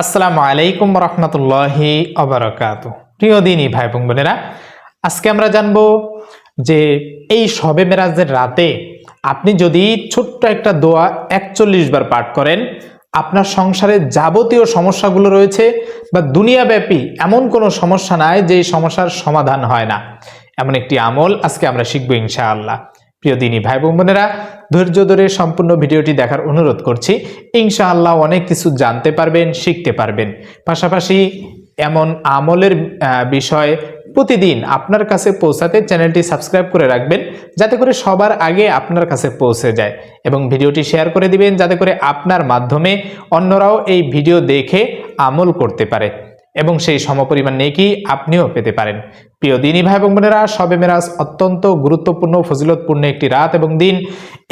আসসালামু আলাইকুম রহমতুল্লাহি অবরাকাত। প্রিয় দিনই ভাই বোন বোনেরা, আজকে আমরা জানব যে এই শবে মেরাজের রাতে আপনি যদি ছোট্ট একটা দোয়া একচল্লিশ বার পাঠ করেন, আপনার সংসারের যাবতীয় সমস্যাগুলো রয়েছে বা দুনিয়াব্যাপী এমন কোনো সমস্যা নাই যে সমস্যার সমাধান হয় না। এমন একটি আমল আজকে আমরা শিখব ইনশাআল্লাহ। প্রিয় দিনী ভাই বোন বোনেরা, ধৈর্য ধরে সম্পূর্ণ ভিডিওটি দেখার অনুরোধ করছি। ইনশাআল্লাহ অনেক কিছু জানতে পারবেন, শিখতে পারবেন। পাশাপাশি এমন আমলের বিষয় প্রতিদিন আপনার কাছে পৌঁছাতে চ্যানেলটি সাবস্ক্রাইব করে রাখবেন, যাতে করে সবার আগে আপনার কাছে পৌঁছে যায় এবং ভিডিওটি শেয়ার করে দিবেন, যাতে করে আপনার মাধ্যমে অন্যরাও এই ভিডিও দেখে আমল করতে পারে। এবং সেই সমপরিমাণ নেকি আপনিও পেতে পারেন। প্রিয় দিনী ভাই এবং বোনেরা শবে মেরাজ অত্যন্ত গুরুত্বপূর্ণ, ফজিলতপূর্ণ একটি রাত এবং দিন।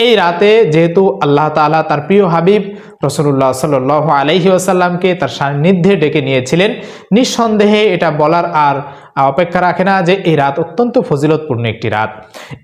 এই রাতে যেহেতু আল্লাহ তালা তার প্রিয় হাবিব রসুল্লাহ সাল আলহি আসাল্লামকে তার সান্নিধ্যে ডেকে নিয়েছিলেন, নিঃসন্দেহে এটা বলার আর অপেক্ষা রাখে না যে এই রাত অত্যন্ত ফজিলতপূর্ণ একটি রাত।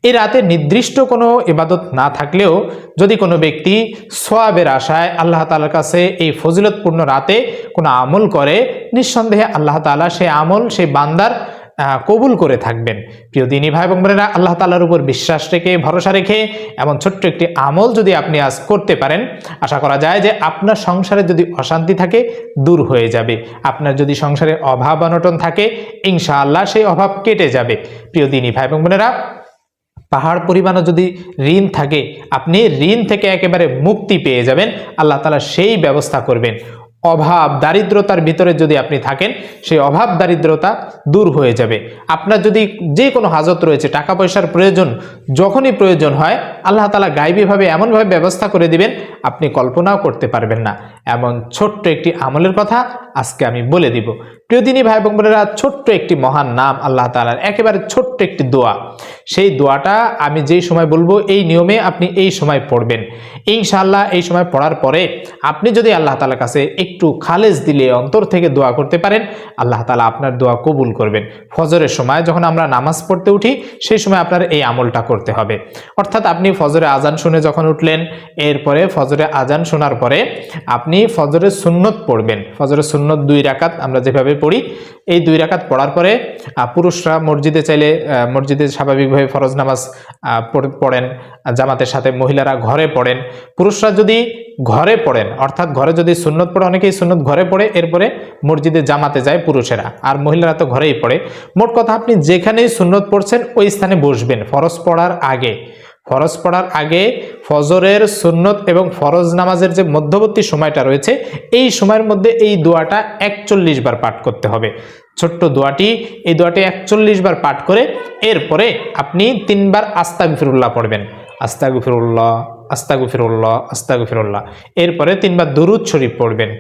এই রাতে নির্দিষ্ট কোনো ইবাদত না থাকলেও যদি কোনো ব্যক্তি সোয়াবের আশায় আল্লাহ তালার কাছে এই ফজিলতপূর্ণ রাতে কোনো আমল করে, নিঃসন্দেহে আল্লাহ তালা সেই আমল, সেই বান্দার কবুল করে থাকবেন। প্রিয় দিনী ভাই এবং বোনেরা, আল্লাহ তালার উপর বিশ্বাস রেখে, ভরসা রেখে এমন ছোট্ট একটি আমল যদি আপনি আজ করতে পারেন, আশা করা যায় যে আপনার সংসারে যদি অশান্তি থাকে, দূর হয়ে যাবে। আপনার যদি সংসারে অভাব অনটন থাকে, ইনশাআল্লাহ সেই অভাব কেটে যাবে। প্রিয় দিনী ভাই এবং বোনেরা, পাহাড় পরিমাণও যদি ঋণ থাকে, আপনি ঋণ থেকে একেবারে মুক্তি পেয়ে যাবেন। আল্লাহ তালা সেই ব্যবস্থা করবেন। অভাব, দারিদ্রতার ভিতরে যদি আপনি থাকেন, সেই অভাব, দারিদ্রতা দূর হয়ে যাবে। আপনার যদি যে কোনো হাজত রয়েছে, টাকা পয়সার প্রয়োজন যখনই প্রয়োজন হয়, আল্লাহ তালা গাইবীভাবে এমনভাবে ব্যবস্থা করে দিবেন, আপনি কল্পনাও করতে পারবেন না। এমন ছোট্ট একটি আমলের কথা আজকে আমি বলে দিব। প্রিয়দিনী ভাই এবং বোনেরা, ছোট্ট একটি মহান নাম আল্লাহ তালার একেবারে ছোট্ট একটি দোয়া। সেই দোয়াটা আমি যেই সময় বলব, এই নিয়মে আপনি এই সময় পড়বেন। ইনশাআল্লাহ এই সময় পড়ার পরে আপনি যদি আল্লাহ তালার কাছে একটু খালেজ দিলে অন্তর থেকে দোয়া করতে পারেন, আল্লাহ তালা আপনার দোয়া কবুল করবেন। ফজরের সময় যখন আমরা নামাজ পড়তে উঠি, সেই সময় আপনার এই আমলটা করতে হবে। অর্থাৎ আপনি ফজরে আজান শুনে যখন উঠলেন, এরপরে ফজরে আজান শোনার পরে আপনি ফজরের সুন্নত পড়বেন। ফজরের সুন্নত দুই রাকাত আমরা যেভাবে পড়ি। এই দুই রাকাত পড়ার পরে পুরুষরা মসজিদে চাইলে মসজিদে স্বাভাবিকভাবে ফরজ নামাজ পড়েন জামাতের সাথে মহিলারা ঘরে পড়েন। পুরুষরা যদি ঘরে পড়েন, অর্থাৎ ঘরে যদি সুন্নত পড়ে, অনেকেই সুন্নত ঘরে পড়ে, এরপরে মসজিদে জামাতে যায় পুরুষেরা, আর মহিলারা তো ঘরেই পড়ে। মোট কথা আপনি যেখানেই সুন্নত পড়ছেন, ওই স্থানে বসবেন, ফরজ পড়ার আগে। ফরজ পড়ার আগে ফজরের সুন্নত এবং ফরজ নামাজের যে মধ্যবর্তী সময়টা রয়েছে, এই সময়ের মধ্যে এই দোয়াটা একচল্লিশ বার পাঠ করতে হবে। ছোট্ট দোয়াটি, এই দোয়াটি একচল্লিশ বার পাঠ করে এরপরে আপনি তিনবার আস্তাক ফিরুল্লাহ পড়বেন। আস্তাক ফিরুল্লাহ আস্তাক ফিরুল্লাহ আস্তাক ফিরুল্লাহ এরপরে তিনবার দুরুদ শরীফ পড়বেন।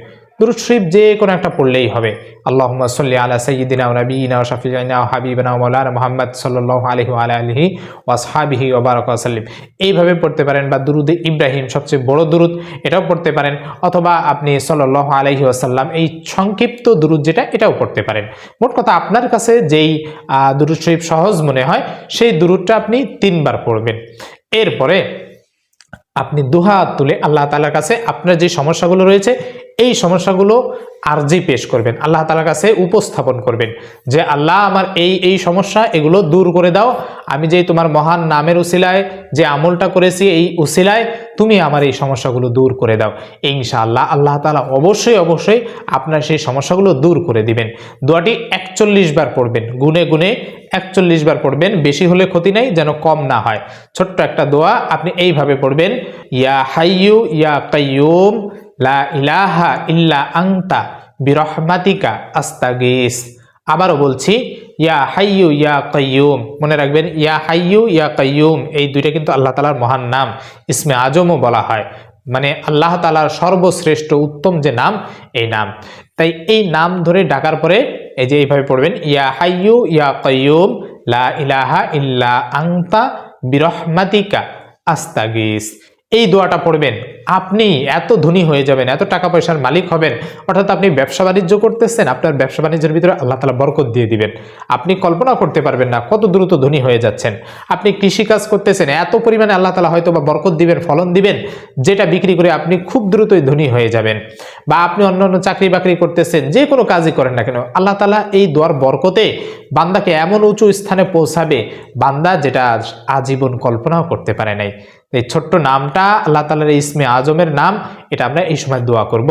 দুরুদ শরীফ যে কোনো একটা পড়লেই হবে। আল্লাহ সাল্লি আলা সঈদিনা নবীনা শফিনা হাবিবনা মৌলানা মোহাম্মদ সাল্লাহ আলহি আলহি ওয়াসহাবিহি ওবারক সাল্লিম। এইভাবে পড়তে পারেন বা দুরুদে ইব্রাহিম সবচেয়ে বড় দুরুদ, এটাও পড়তে পারেন। অথবা আপনি সাল্লাহ আলহি আসাল্লাম এই সংক্ষিপ্ত দুরুদ যেটা, এটাও পড়তে পারেন। মোট কথা আপনার কাছে যেই দুরুদ শরীফ সহজ মনে হয়, সেই দুরুদটা আপনি তিনবার পড়বেন। এরপরে আপনি দুহাত তুলে আল্লাহ তালার কাছে আপনার যে সমস্যাগুলো রয়েছে এই সমস্যাগুলো আরজি পেশ করবেন। আল্লাহ তালার কাছে উপস্থাপন করবেন যে, আল্লাহ, আমার এই এই সমস্যা, এগুলো দূর করে দাও। আমি যে তোমার মহান নামের উসিলায়, যে আমলটা করেছি, এই উসিলায় তুমি আমার এই সমস্যাগুলো দূর করে দাও। ইনশাআল্লাহ আল্লাহ তালা অবশ্যই অবশ্যই আপনার সেই সমস্যাগুলো দূর করে দিবেন। দোয়াটি একচল্লিশ বার পড়বেন। গুনে গুনে একচল্লিশ বার পড়বেন। বেশি হলে ক্ষতি নাই, যেন কম না হয়। ছোট্ট একটা দোয়া আপনি এইভাবে পড়বেন, ইয়া হাইয়ু, ইয়া কাইয়ুম লা ইলাহা ইল্লা আংতা বিরহমাতিকা, আস্তাগিস। আবারও বলছি, ইয়া হাইয়ু, ইয়া কাইয়ুম। মনে রাখবেন, ইয়া হাইয়ু, ইয়া কাইয়ুম, এই দুইটা কিন্তু আল্লাহ তালার মহান নাম। ইসমে আজমও বলা হয়। মানে আল্লাহ তালার সর্বশ্রেষ্ঠ উত্তম যে নাম, এই নাম। তাই এই নাম ধরে ডাকার পরে এই যে এইভাবে পড়বেন, ইয়া হাইয়ু, ইয়া কাইয়ুম, লা ইলাহা ইল্লা আংতা বিরহমাতিকা, আস্তাগিস। এই দোয়াটা পড়বেন আপনি এত ধনী হয়ে যাবেন, এত টাকা পয়সার মালিক হবেন, অর্থাৎ আপনি ব্যবসা বাণিজ্য করতেছেন, আপনার ব্যবসা বাণিজ্যের ভিতরে আল্লাহ তালা বরকত দিয়ে দিবেন। আপনি কল্পনা করতে পারবেন না কত দ্রুত ধনী হয়ে যাচ্ছেন। আপনি কৃষিকাজ করতেছেন, এত পরিমাণে আল্লাহ তালা হয়তো বা বরকত দিবেন, ফলন দিবেন, যেটা বিক্রি করে আপনি খুব দ্রুতই ধনী হয়ে যাবেন। বা আপনি অন্য অন্য চাকরি বাকরি করতেছেন, যে কোনো কাজই করেন না কেন, আল্লাহ তালা এই দোয়ার বরকতে বান্দাকে এমন উঁচু স্থানে পৌঁছাবে, বান্দা যেটা আজীবন কল্পনাও করতে পারে নাই। এই ছোট্ট নামটা আল্লাহ তালার ইসমে আজমের নাম এটা আমরা এই সময় দোয়া করব।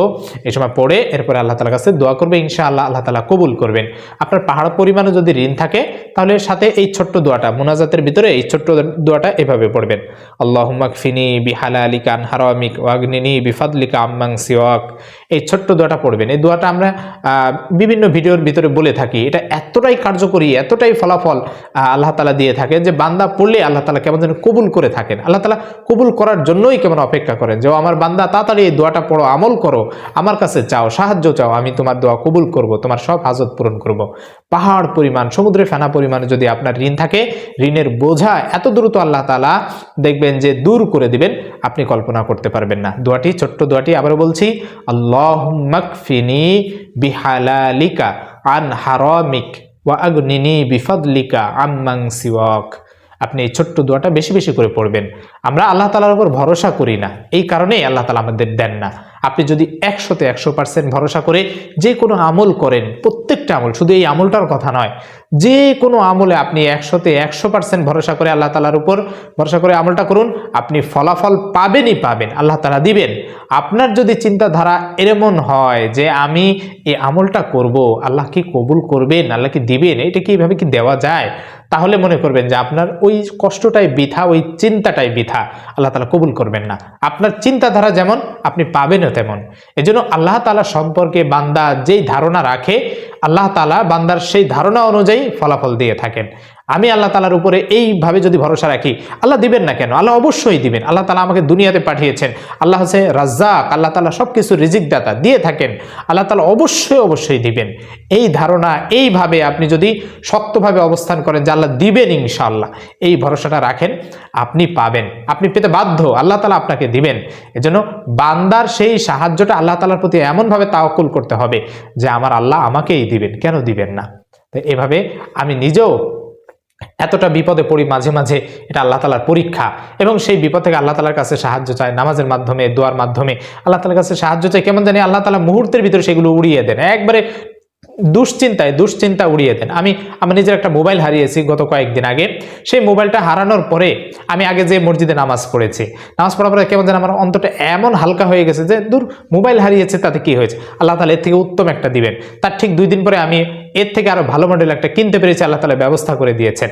এই সময় পড়ে এরপরে আল্লাহ তালার কাছে দোয়া করবে ইনশা আল্লাহ তালা কবুল করবেন। আপনার পাহাড় পরিমাণে যদি ঋণ থাকে, তাহলে সাথে এই ছোট্ট দোয়াটা, মোনাজাতের ভিতরে এই ছোট্ট দোয়াটা এভাবে পড়বেন। আল্লাহ ফিনি বিহালা আলিকা আনহারামিক ওয়াগনিনি বিফাদলিকা আম্মাং সিওয়াক। এই ছোট্ট দোয়াটা পড়বেন। এই দোয়াটা আমরা বিভিন্ন ভিডিওর ভিতরে বলে থাকি। এটা এতটাই কার্যকরী, এতটাই ফলাফল আল্লাহ তালা দিয়ে থাকেন যে বান্দা পড়লে আল্লাহ তালা কেমন যেন কবুল করে থাকেন। আল্লাহ তালা কবুল করার জন্যই কেমন অপেক্ষা করেন যে আমার বান্দা, তাড়াতাড়ি দোয়াটা পড়ো, আমল করো, আমার কাছে চাও, সাহায্য চাও, আমি তোমার দোয়া কবুল করব, তোমার সব হাজত পূরণ করব। পাহাড় পরিমাণ সমুদ্রে ফেনা পরিমাণে যদি আপনার ঋণ থাকে, ঋণের বোঝা এত দ্রুত আল্লাহ তালা দেখবেন যে দূর করে দিবেন, আপনি কল্পনা করতে পারবেন না। দোয়াটি, ছোট্ট দোয়াটি আবারও বলছি আল্লাহ আন হারামিক ওয়া আগনিনি বিফাদলিকা আম্মাং সিওয়াক। আপনি এই ছোট্ট দোয়াটা বেশি বেশি করে পড়বেন। আমরা আল্লাহ তালার উপর ভরসা করি না। এই কারণেই আল্লাহ তালা আমাদের দেন না। আপনি যদি একশোতে একশো পার্সেন্ট ভরসা করে যে কোনো আমল করেন, প্রত্যেকটা আমল, শুধু এই আমলটার কথা নয়, যে কোনো আমলে আপনি একশোতে একশো পার্সেন্ট ভরসা করে আল্লাহ তালার উপর ভরসা করে আমলটা করুন, আপনি ফলাফল পাবেনই পাবেন, আল্লাহ তালা দিবেন। আপনার যদি চিন্তাধারা এরমন হয় যে আমি এই আমলটা করব, আল্লাহ কি কবুল করবেন, আল্লাহ কি দিবেন, এটা কি এভাবে কি দেওয়া যায়? তাহলে মনে করবেন যে আপনার ওই কষ্টটাই বৃথা, ওই চিন্তাটাই বৃথা। আল্লাহ তালা কবুল করবেন না। আপনার চিন্তাধারা যেমন, আপনি পাবেনও তেমন। এজন্য আল্লাহ তালা সম্পর্কে বান্দা যেই ধারণা রাখে, আল্লাহ তালা বান্দার সেই ধারণা অনুযায়ী ফলাফল দিয়ে থাকেন। আমি আল্লাহ তালার উপরে এইভাবে যদি ভরসা রাখি, আল্লাহ দিবেন না কেন? আল্লাহ অবশ্যই দিবেন। আল্লাহ তালা আমাকে দুনিয়াতে পাঠিয়েছেন। আল্লাহ হচ্ছে রাজ্জাক। আল্লাহ তালা সব কিছু রিজিক দাতা দিয়ে থাকেন। আল্লাহ তালা অবশ্যই অবশ্যই দিবেন। এই ধারণা, এইভাবে আপনি যদি শক্তভাবে অবস্থান করেন যে আল্লাহ দিবেন ইনশাআল্লাহ, এই ভরসাটা রাখেন, আপনি পাবেন। আপনি পেতে বাধ্য, আল্লাহ তালা আপনাকে দিবেন। এজন্য বান্দার সেই সাহায্যটা আল্লাহ তালার প্রতি এমনভাবে তাওকুল করতে হবে যে আমার আল্লাহ আমাকেই দিবেন, কেন দিবেন না? তো এভাবে আমি নিজেও এতটা বিপদে পড়ি মাঝে মাঝে এটা আল্লাহ তালার পরীক্ষা। এবং সেই বিপদ থেকে আল্লাহ তালার কাছে সাহায্য চায় নামাজের মাধ্যমে, দোয়ার মাধ্যমে। আল্লাহ তালার কাছে সাহায্য চাই কেমন জানি আল্লাহ তালা মুহূর্তের ভিতরে সেগুলো উড়িয়ে দেন। একবারে দুশ্চিন্তায়, দুশ্চিন্তা উড়িয়ে দেন। আমি আমার নিজের একটা মোবাইল হারিয়েছি গত কয়েকদিন আগে। সেই মোবাইলটা হারানোর পরে আমি আগে যে মসজিদে নামাজ পড়েছি, নামাজ পড়ার পরে কেমন যেন আমার অন্তরটা এমন হালকা হয়ে গেছে যে, দূর মোবাইল হারিয়েছে তাতে কি হয়েছে? আল্লাহ তালা এর থেকে উত্তম একটা দিবেন। তার ঠিক দুই দিন পরে আমি এর থেকে আরও ভালো মডেল একটা কিনতে পেরেছি আল্লাহ তালা ব্যবস্থা করে দিয়েছেন।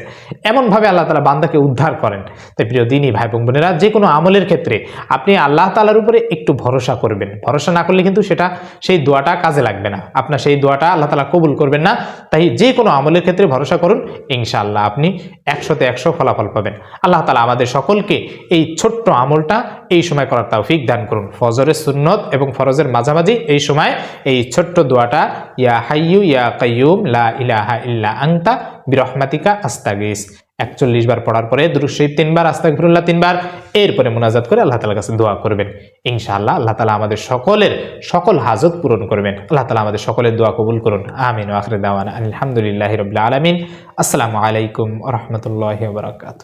এমনভাবে আল্লাহ তালা বান্দাকে উদ্ধার করেন। তাই প্রিয় দিনই ভাই বোন বোনেরা, যে কোনো আমলের ক্ষেত্রে আপনি আল্লাহ তালার উপরে একটু ভরসা করবেন। ভরসা না করলে কিন্তু সেটা, সেই দোয়াটা কাজে লাগবে না। আপনার সেই দোয়াটা আল্লাহ তালা কবুল করবেন না। তাই যে কোনো আমলের ক্ষেত্রে ভরসা করুন, ইনশাআল্লাহ আপনি একশোতে একশো ফলাফল পাবেন। আল্লাহ তালা আমাদের সকলকে এই ছোট্ট আমলটা এই সময় করার তৌফিক দান করুন। ফজরের সুন্নত এবং ফরজের মাঝামাঝি এই সময় এই ছোট্ট দোয়াটা, ইয়া হাইয়ু ইয়া কাইয়ুম লা ইলাহা ইল্লা আংতা বিরহমাতিকা আস্তাগিস। একচল্লিশ বার পড়ার পরে দুরুশরীফ তিনবার, আস্তাগফিরুল্লাহ তিনবার, এরপরে মোনাজাত করে আল্লাহ তালার কাছে দোয়া করবেন। ইনশাআল্লাহ আল্লাহ তালা আমাদের সকলের সকল হাজত পূরণ করবেন। আল্লাহ তালা আমাদের সকলের দোয়া কবুল করুন। আমিন আখরে দাওয়ান আলহামদুলিল্লাহ রবিল্লা আলমিন। আসসালামু আলাইকুম রহমতুল্লাহ বারকাত